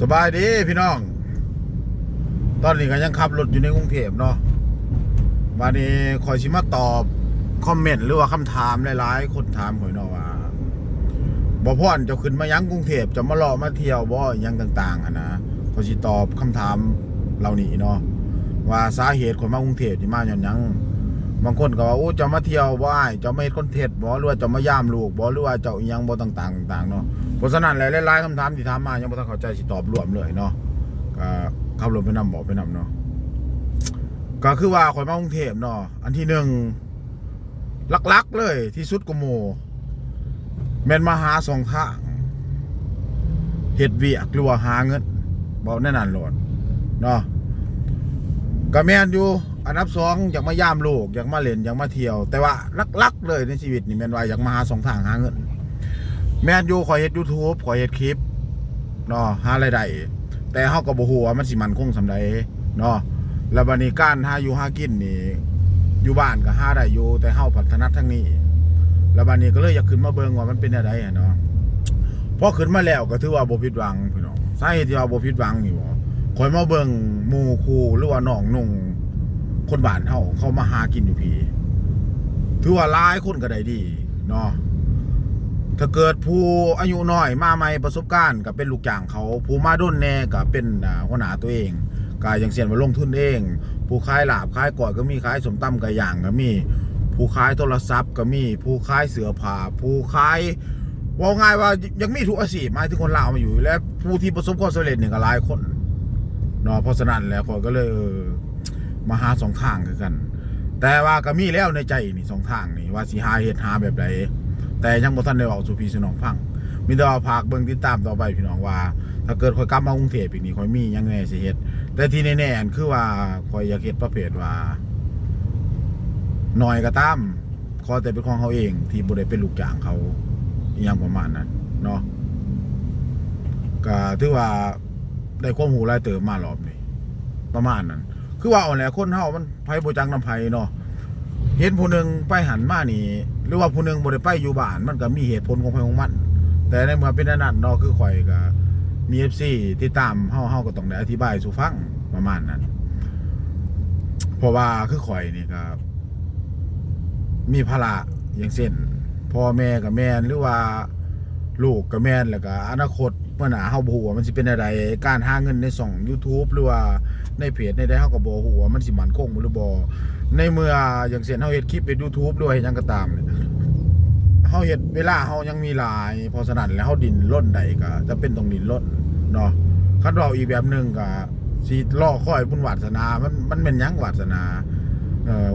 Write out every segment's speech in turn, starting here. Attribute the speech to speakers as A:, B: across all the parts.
A: สบายดีพี่น้อง ตอนนี้ก็ยังขับรถอยู่ในกรุงเทพเนาะมานี้คอยชิมาตอบ คอมเมนต์หรือว่าคำถามหลายๆ คนถามข่อยเนาะว่าบ่พ่อนจะขึ้นมายังกรุงเทพจะมาเลาะมาเที่ยวบ่ยังต่างๆอะนะคอยสิตอบคำถามเหล่านี้เนาะว่าสาเหตุคนมากรุงเทพนี่มาหย่อนยัง บางคนก็ว่าโอ้จะมาเที่ยวบ่อ้ายเจะไม่เฮ็ดคนเทนต์บ่หรือว่าจะมาย่ามลูกบ่หรือว่าจ้าอิหยังบ่ต่างๆต่างๆเนาะเพราะฉะนั้นหลายๆคำถามที่ถามมายังบ่ทันเข้าใจสิตอบรวมเลยเนาะก็ขับรถไปนำบอกไปนำเนาะก็คือว่าคนมากรุงเทพเนาะอันที่หนึ่งหลักๆเลยที่สุดก็โมแม่นมาหาสองทางเฮ็ดเวียกหรือว่าหาเงินบ่แน่นอนโลดเนาะก็แม่นอยู่ อันดับสองอยากมาย่ามลูกอยากมาเล่นอยากมาเที่ยว แต่ว่าลักๆเลยในชีวิตนี่แมนว่าอยากมาหาสองทางหาเงิน แม่นอยู่ขอยเฮ็ด YouTube ขอยเฮ็ดคลิปเนาะหารายได้แต่เฮาก็บ่ฮู้ว่ามันสิมันคงสำใดเนาะแล้วบัดนี้การหาอยู่หากินนี่อยู่บ้านก็หาได้อยู่แต่เฮาพัฒนาทางนี้ แล้วบัดนี้ก็เลยอยากขึ้นมาเบิ่งว่ามันเป็นจังไดอะเนาะพอขึ้นมาแล้วก็ถือว่าบ่ผิดหวังพี่น้องสาเหตุที่ว่าบ่ผิดหวังนี่บ่คอยมาเบิ่งหมู่ครูหรือว่าน้องนุ่ง คนบ้านเฮาเขามาหากินอยู่พี่ถือว่าหลายคนก็ได้ดีเนาะถ้าเกิดผู้อายุน้อยมาใหม่ประสบการณ์ก็เป็นลูกจ้างเขาผู้มาด้นแน่ก็เป็นหัวหน้าตัวเองก็อย่างเช่นว่าลงทุนเอง ผู้ขายหลาบขายกอดก็มีขายสมตำไก่ย่างก็มี ผู้ขายโทรศัพท์ก็มี ผู้ขายเสื้อผ้าผู้ขายว่าง่ายว่ายังมีทุกอาชีพมายถึงคนลาวมาอยู่ และผู้ที่ประสบความสำเร็จเนี่ยก็หลายคนเนาะเพราะฉะนั้นแล้วข้อยก็เลยเออ มาหาสองทางคือกัน แต่ว่าก็มีแล้วในใจนี่สองทางนี่ว่าสิหาเฮ็ดหาแบบใดแต่ยังบ่ทันได้เว้าสู่พี่สู่น้องฟังมีแต่ว่าฝากเบิ่งติดตามต่อไปพี่น้องว่า ถ้าเกิดข่อยกลับมากรุงเทพอีกนี่ข่อยมียังแหน่สิเฮ็ดแต่ที่แน่ๆอันคือว่าข่อยอยากเฮ็ดประเภทว่าหน้อยก็ตามขอแต่เป็นของเขาเอง ที่บ่ได้เป็นลูกจ้างเขาอหยังประมาณนั้นเนาะก็ถือว่าได้ความหูรายเติมมารอบนี้ประมาณนั้น คือว่าเอาแหละคนเฮามันไผบ่จักน้ำไผเนาะเห็นผู้หนึ่งไปหันมานี่ หรือว่าผู้หนึ่งบ่ได้ไปอยู่บ้านมันก็มีเหตุผลของไผของมัน แต่ในเมื่อเป็นอันนั้นเนาะคือข่อยก็มี FC ติดตามเฮาเฮาก็ต้องได้อธิบายสู่ฟังประมาณนั้นเพราะว่าคือข่อยนี่ก็มีภาระอย่างเช่นพ่อแม่กับแม่นหรือว่า ลูกกับแม่นแล้วก็อนาคตเมื่อหนาเฮาบ่ฮู้ว่ามันสิเป็นอะไรการหาเงินในช่อง YouTube หรือว่าในเพจในใดเฮาก็บ่ฮู้ว่ามันสิมั่นคงหรือบ่ในเมื่ออย่างเช่นเฮาเฮ็ดคลิปเป็น YouTube หรือว่าเฮ็ดหยังก็ตามเนี่ยเฮาเฮ็ดเวลาเฮายังมีหลายเพราะฉะนั้นแล้วเฮาดินร่นใดก็จะเป็นต้องดินร่นเนาะคันเราอีกแบบหนึงก็สิรอคอยบุญวาสนา มันมันเป็นหยังวาสนาเอ่อ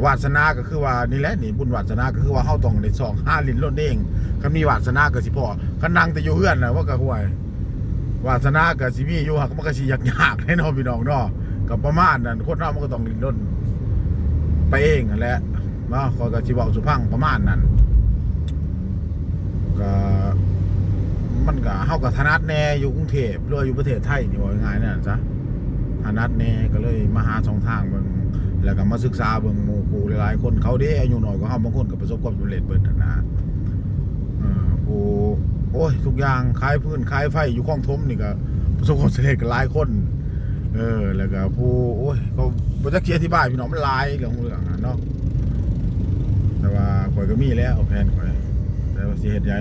A: วาสนาก็คือว่านี่แหละนี่บุญวาสนาก็คือว่าเฮาต้องได้ส่องห้าลิ้นร่นเองคันมีวาสนาก็สิพอคันนั่งแต่อยู่เฮือนน่ะว่าก็ห่วยวาสนาก็สิมีอยู่หักมันก็สิยากๆให้น้องพี่น้องเนาะก็ประมาณนั้นคนเรามันก็ต้องดิ้นรนไปเองนั่นแหละมาขอยก็สิเว้าสุพังประมาณนั้นก็มันก็เฮาก็ถนัดแน่อยู่กรุงเทพหรืออยู่ประเทศไทยนี่ว่าง่ายๆนั่นซะถนัดแน่ก็เลยมาหาช่องทางเบิ่ง แล้วก็มาศึกษาเบิ่งหมู่ครูหลายๆคนเขาเด้อายุน้อยกว่าเฮาบางคนก็ประสบความสำเร็จเบิดนั่นนะเอ่อผู้โอ้ยทุกอย่างขายพื้นขายไฟอยู่คลองทมนี่ก็ประสบความสำเร็จกันหลายคน เออแล้วก็ผู้โอ้ยเขาบ่จักเขียนอธิบายพี่น้องมันหลายเรื่องเรื่องเนาะแต่ว่าข่อยก็มีแล้วแผนข่อยแต่ว่าสิเฮ็ดใหญ่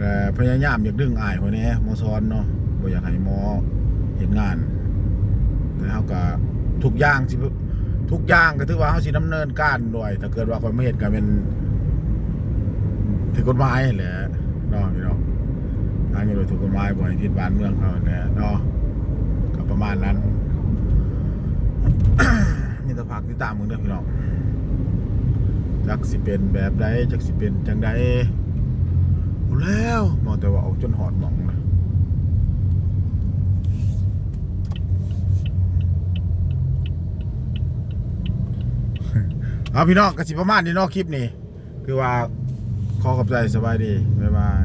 A: ก็พยายามอยากดึงอ้ายข่อยแหน่หมอสอนเนาะบ่อยากให้หมอเฮ็ดงานแต่เฮาก็ทุกอย่างสิ ทุกอย่างก็ถือว่าเฮาสิดำเนินการด้วย ถ้าเกิดว่าข่อยไม่เฮ็ดก็เป็นถือกฎหมายแหละเนาะพี่น้องทางนี้โดยถูกกฎหมายบ่ให้ผิดบ้านเมืองเขาแหละเนาะก็ประมาณนั้นมีแต่พักที่ตามมึงเด้อพี่น้องจักสิเป็นแบบใดจักสิเป็นจังใดเอาแล้วมองแต่ว่าเอาจนหอดหมองนะ เอาพี่น้องกสิประมาณนี้เนอกคลิปนี้ คือว่าขอขอบใจสบายดี บ๊ายบาย